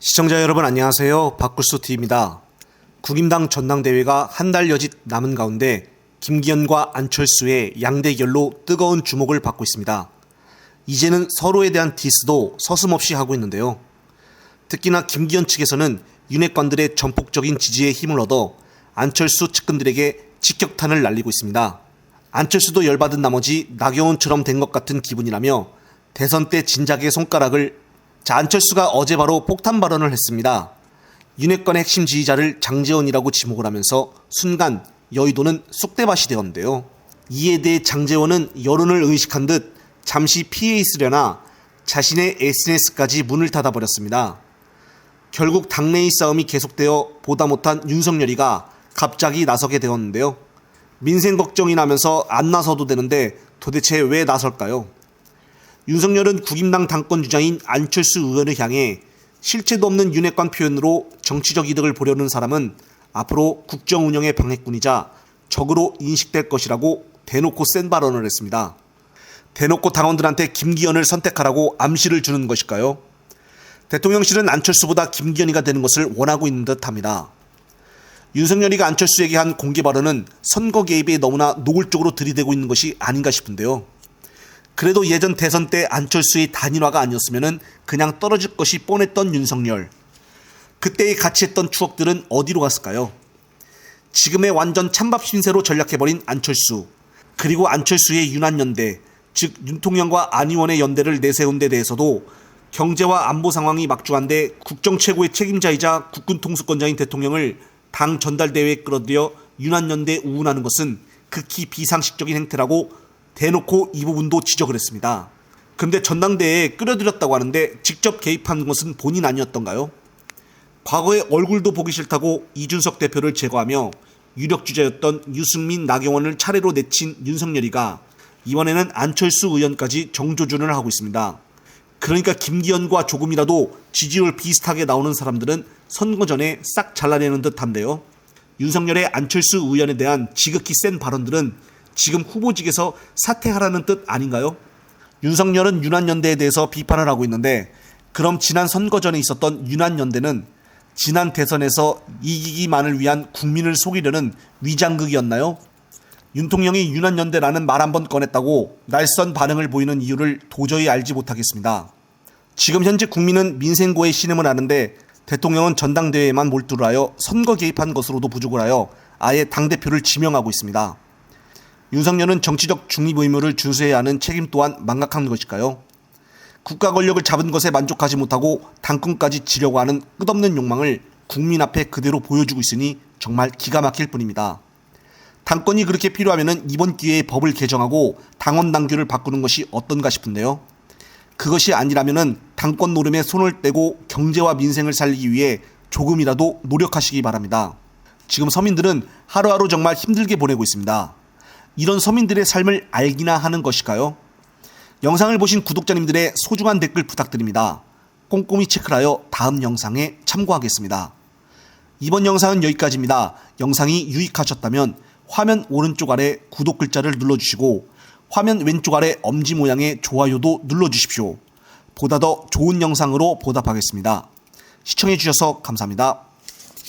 시청자 여러분 안녕하세요. 박굴수 TV입니다. 국임당 전당대회가 한 달 여짓 남은 가운데 김기현과 안철수의 양대결로 뜨거운 주목을 받고 있습니다. 이제는 서로에 대한 디스도 서슴없이 하고 있는데요. 특히나 김기현 측에서는 윤핵관들의 전폭적인 지지에 힘을 얻어 안철수 측근들에게 직격탄을 날리고 있습니다. 안철수도 열받은 나머지 나경원처럼 된 것 같은 기분이라며 대선 때 진작의 손가락을 자 안철수가 어제 바로 폭탄 발언을 했습니다. 윤핵관의 핵심 지지자를 장재원이라고 지목을 하면서 순간 여의도는 쑥대밭이 되었는데요. 이에 대해 장재원은 여론을 의식한 듯 잠시 피해 있으려나 자신의 SNS까지 문을 닫아버렸습니다. 결국 당내의 싸움이 계속되어 보다 못한 윤석열이가 갑자기 나서게 되었는데요. 민생 걱정이 나면서 안 나서도 되는데 도대체 왜 나설까요? 윤석열은 국임당 당권 주자인 안철수 의원을 향해 실체도 없는 윤핵관 표현으로 정치적 이득을 보려는 사람은 앞으로 국정 운영의 방해꾼이자 적으로 인식될 것이라고 대놓고 센 발언을 했습니다. 대놓고 당원들한테 김기현을 선택하라고 암시를 주는 것일까요? 대통령실은 안철수보다 김기현이가 되는 것을 원하고 있는 듯합니다. 윤석열이가 안철수에게 한 공개 발언은 선거 개입에 너무나 노골적으로 들이대고 있는 것이 아닌가 싶은데요. 그래도 예전 대선 때 안철수의 단일화가 아니었으면 그냥 떨어질 것이 뻔했던 윤석열. 그때의 같이 했던 추억들은 어디로 갔을까요? 지금의 완전 찬밥 신세로 전략해버린 안철수. 그리고 안철수의 윤한연대, 즉 윤통령과 안희원의 연대를 내세운 데 대해서도 경제와 안보 상황이 막중한데 국정 최고의 책임자이자 국군 통수권자인 대통령을 당 전달대회에 끌어들여 윤한연대 우운하는 것은 극히 비상식적인 행태라고 대놓고 이 부분도 지적을 했습니다. 그런데 전당대회에 끌어들였다고 하는데 직접 개입한 것은 본인 아니었던가요? 과거에 얼굴도 보기 싫다고 이준석 대표를 제거하며 유력 주자였던 유승민, 나경원을 차례로 내친 윤석열이가 이번에는 안철수 의원까지 정조준을 하고 있습니다. 그러니까 김기현과 조금이라도 지지율 비슷하게 나오는 사람들은 선거 전에 싹 잘라내는 듯한데요. 윤석열의 안철수 의원에 대한 지극히 센 발언들은 지금 후보직에서 사퇴하라는 뜻 아닌가요? 윤석열은 윤한연대에 대해서 비판을 하고 있는데 그럼 지난 선거 전에 있었던 윤한연대는 지난 대선에서 이기기만을 위한 국민을 속이려는 위장극이었나요? 윤통령이 윤한연대라는 말 한 번 꺼냈다고 날선 반응을 보이는 이유를 도저히 알지 못하겠습니다. 지금 현재 국민은 민생고에 신음을 하는데 대통령은 전당대회에만 몰두를 하여 선거 개입한 것으로도 부족을 하여 아예 당대표를 지명하고 있습니다. 윤석열은 정치적 중립 의무를 준수해야 하는 책임 또한 망각한 것일까요? 국가 권력을 잡은 것에 만족하지 못하고 당권까지 지려고 하는 끝없는 욕망을 국민 앞에 그대로 보여주고 있으니 정말 기가 막힐 뿐입니다. 당권이 그렇게 필요하면 이번 기회에 법을 개정하고 당원 당규를 바꾸는 것이 어떤가 싶은데요. 그것이 아니라면 당권 노름에 손을 떼고 경제와 민생을 살리기 위해 조금이라도 노력하시기 바랍니다. 지금 서민들은 하루하루 정말 힘들게 보내고 있습니다. 이런 서민들의 삶을 알기나 하는 것일까요? 영상을 보신 구독자님들의 소중한 댓글 부탁드립니다. 꼼꼼히 체크하여 다음 영상에 참고하겠습니다. 이번 영상은 여기까지입니다. 영상이 유익하셨다면 화면 오른쪽 아래 구독 글자를 눌러주시고 화면 왼쪽 아래 엄지 모양의 좋아요도 눌러주십시오. 보다 더 좋은 영상으로 보답하겠습니다. 시청해주셔서 감사합니다.